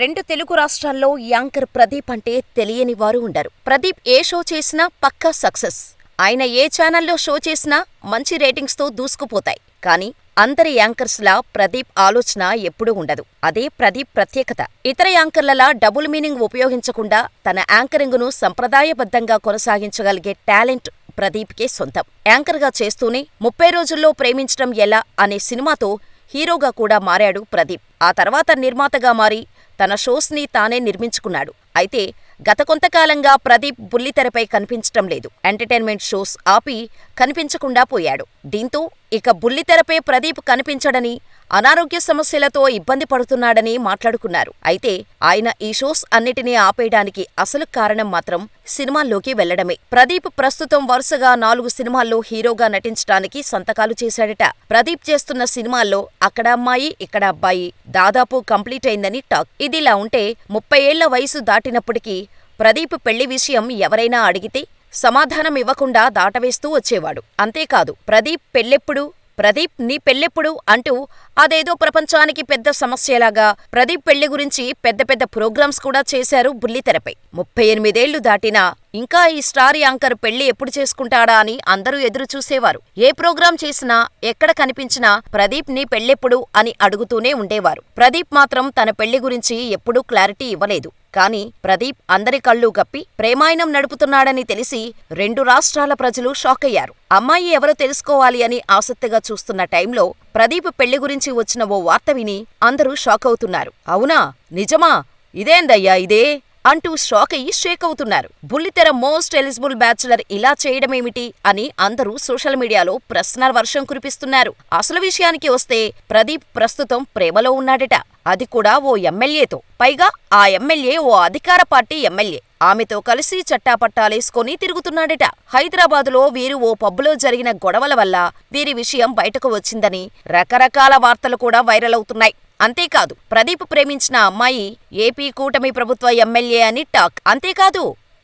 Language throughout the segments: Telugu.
రెండు తెలుగు రాష్ట్రాల్లో యాంకర్ ప్రదీప్ అంటే తెలియని వారు ఉండరు. ప్రదీప్ ఏ షో చేసినా పక్కా సక్సెస్. ఆయన ఏ ఛానల్లో షో చేసినా మంచి రేటింగ్స్తో దూసుకుపోతాయి. కానీ అందరి యాంకర్స్లా ప్రదీప్ ఆలోచన ఎప్పుడూ ఉండదు. అదే ప్రదీప్ ప్రత్యేకత. ఇతర యాంకర్లలా డబుల్ మీనింగ్ ఉపయోగించకుండా తన యాంకరింగ్ను సంప్రదాయబద్ధంగా కొనసాగించగలిగే టాలెంట్ ప్రదీప్కే సొంతం. యాంకర్గా చేస్తూనే ముప్పై రోజుల్లో ప్రేమించడం ఎలా అనే సినిమాతో హీరోగా కూడా మారాడు ప్రదీప్. ఆ తర్వాత నిర్మాతగా మారి తన షోస్ని తానే నిర్మించుకున్నాడు. అయితే గత కొంతకాలంగా ప్రదీప్ బుల్లితెరపై కనిపించటం లేదు. ఎంటర్టైన్మెంట్ షోస్ ఆపి కనిపించకుండా పోయాడు. దీంతో ఇక బుల్లితెరపై ప్రదీప్ కనిపించడని, అనారోగ్య సమస్యలతో ఇబ్బంది పడుతున్నాడని మాట్లాడుకున్నారు. అయితే ఆయన ఈ షోస్ అన్నిటినీ ఆపేయడానికి అసలు కారణం మాత్రం సినిమాల్లోకి వెళ్ళడమే. ప్రదీప్ ప్రస్తుతం వరుసగా నాలుగు సినిమాల్లో హీరోగా నటించడానికి సంతకాలు చేశాడట. ప్రదీప్ చేస్తున్న సినిమాల్లో అక్కడ అమ్మాయి ఇక్కడ అబ్బాయి దాదాపు కంప్లీట్ అయిందని టాక్. ఇదిలా ఉంటే ముప్పై ఏళ్ళ వయసు దాటినప్పటికీ ప్రదీప్ పెళ్ళి విషయం ఎవరైనా అడిగితే సమాధానం ఇవ్వకుండా దాటవేస్తూ వచ్చేవాడు. అంతేకాదు ప్రదీప్ పెళ్ళెప్పుడు ప్రదీప్ నీ పెళ్ళెప్పుడు అంటూ అదేదో ప్రపంచానికి పెద్ద సమస్యలాగా ప్రదీప్ పెళ్ళి గురించి పెద్ద పెద్ద ప్రోగ్రామ్స్ కూడా చేశారు బుల్లితెరపై. ముప్పై ఎనిమిదేళ్ళు దాటినా ఇంకా ఈ స్టార్ యాంకర్ పెళ్ళి ఎప్పుడు చేసుకుంటాడా అని అందరూ ఎదురు చూసేవారు. ఏ ప్రోగ్రాం చేసినా ఎక్కడ కనిపించినా ప్రదీప్ నీ పెళ్ళెప్పుడు అని అడుగుతూనే ఉండేవారు. ప్రదీప్ మాత్రం తన పెళ్ళి గురించి ఎప్పుడూ క్లారిటీ ఇవ్వలేదు. కానీ ప్రదీప్ అందరి కళ్ళూ గప్పి ప్రేమాయణం నడుపుతున్నాడని తెలిసి రెండు రాష్ట్రాల ప్రజలు షాకయ్యారు. అమ్మాయి ఎవరో తెలుసుకోవాలి అని ఆసక్తిగా చూస్తున్న టైంలో ప్రదీప్ పెళ్ళి గురించి వచ్చిన ఓ వార్త విని అందరూ షాకవుతున్నారు. అవునా నిజమా ఇదేందయ్యా ఇదే అంటూ షాకై షేక్ అవుతున్నారు బుల్లితెర మోస్ట్ ఎలిజిబుల్ బ్యాచులర్ ఇలా చేయడమేమిటి అని అందరూ సోషల్ మీడియాలో ప్రశ్నల వర్షం కురిపిస్తున్నారు. అసలు విషయానికి వస్తే ప్రదీప్ ప్రస్తుతం ప్రేమలో ఉన్నాడట. అది కూడా ఓ ఎమ్మెల్యేతో. పైగా ఆ ఎమ్మెల్యే ఓ అధికార పార్టీ ఎమ్మెల్యే. ఆమెతో కలిసి చట్టాపట్టాలేసుకొని తిరుగుతున్నాడట. హైదరాబాదులో వీరు ఓ పబ్బులో జరిగిన గొడవల వల్ల వీరి విషయం బయటకు వచ్చిందని రకరకాల వార్తలు కూడా వైరల్ అవుతున్నాయి. అంతేకాదు ప్రదీప్ ప్రేమించిన అమ్మాయి ఏపీ కూటమి ప్రభుత్వ ఎమ్మెల్యే అని టాక్. అంతేకాదు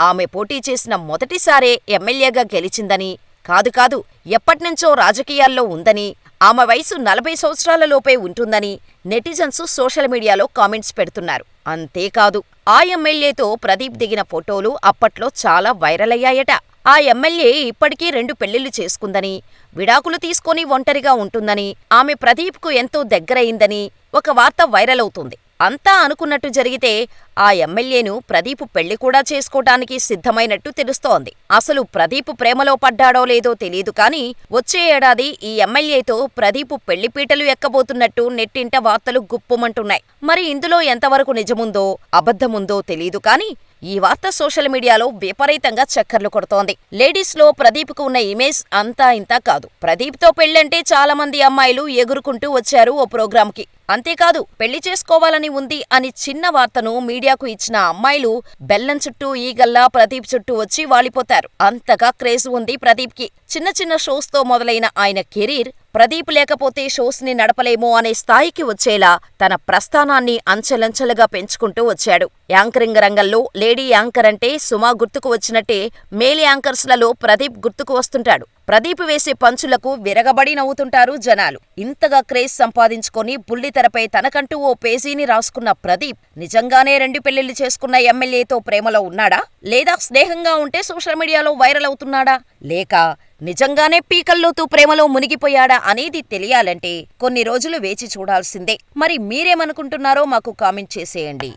ఆమె పోటీ చేసిన మొదటిసారే ఎమ్మెల్యేగా గెలిచిందని, కాదు కాదు ఎప్పట్నుంచో రాజకీయాల్లో ఉందని, ఆమె వయసు నలభై సంవత్సరాలలోపే ఉంటుందని నెటిజన్స్ సోషల్ మీడియాలో కామెంట్స్ పెడుతున్నారు. అంతేకాదు ఆ ఎమ్మెల్యేతో ప్రదీప్ దిగిన ఫోటోలు అప్పట్లో చాలా వైరల్ అయ్యాయట. ఆ ఎమ్మెల్యే ఇప్పటికీ రెండు పెళ్ళిళ్ళు చేసుకుందని, విడాకులు తీసుకొని ఒంటరిగా ఉంటుందని, ఆమె ప్రదీప్కు ఎంతో దగ్గరయిందని ఒక వార్త వైరల్ అవుతుంది. అంతా అనుకున్నట్టు జరిగితే ఆ ఎమ్మెల్యేను ప్రదీప్ పెళ్ళి కూడా చేసుకోటానికి సిద్ధమైనట్టు తెలుస్తోంది. అసలు ప్రదీప్ ప్రేమలో పడ్డాడో లేదో తెలీదు కానీ వచ్చే ఏడాది ఈ ఎమ్మెల్యేతో ప్రదీప్ పెళ్ళిపీటలు ఎక్కబోతున్నట్టు నెట్టింట వార్తలు గుప్పుమంటున్నాయి. మరి ఇందులో ఎంతవరకు నిజముందో, అబద్ధముందో తెలియదు కానీ ఈ వార్త సోషల్ మీడియాలో విపరీతంగా చక్కర్లు కొడుతోంది. లేడీస్లో ప్రదీప్కు ఉన్న ఇమేజ్ అంతా ఇంతా కాదు. ప్రదీప్తో పెళ్ళంటే చాలా మంది అమ్మాయిలు ఎగురుకుంటూ వచ్చారు ఓ ప్రోగ్రాంకి. అంతేకాదు పెళ్ళి చేసుకోవాలని ఉంది అని చిన్న వార్తను మీడియాకు ఇచ్చిన అమ్మాయిలు బెల్లం చుట్టూ ఈగల్లా ప్రదీప్ చుట్టూ వచ్చి వాలిపోతారు. అంతగా క్రేజ్ ఉంది ప్రదీప్కి. చిన్న చిన్న షోస్తో మొదలైన ఆయన కెరీర్ ప్రదీప్ లేకపోతే షోస్ని నడపలేమో అనే స్థాయికి వచ్చేలా తన ప్రస్థానాన్ని అంచెలంచెలుగా పెంచుకుంటూ వచ్చాడు. యాంకరింగ్ రంగంలో లేడీ యాంకర్ అంటే సుమా గుర్తుకు వచ్చినట్టే మేల్ యాంకర్స్లలో ప్రదీప్ గుర్తుకు వస్తుంటాడు. ప్రదీప్ వేసే పంచులకు విరగబడి నవ్వుతుంటారు జనాలు. ఇంతగా క్రేజ్ సంపాదించుకొని బుల్లితెరపై తనకంటూ ఓ పేజీని రాసుకున్న ప్రదీప్ నిజంగానే రెండు పెళ్ళిళ్ళు చేసుకున్న ఎమ్మెల్యేతో ప్రేమలో ఉన్నాడా? లేదా స్నేహంగా ఉంటే సోషల్ మీడియాలో వైరల్ అవుతున్నాడా? లేక నిజంగానే పీకల్లోతూ ప్రేమలో మునిగిపోయాడా అనేది తెలియాలంటే కొన్ని రోజులు వేచి చూడాల్సిందే. మరి మీరేమనుకుంటున్నారో మాకు కామెంట్ చేసేయండి.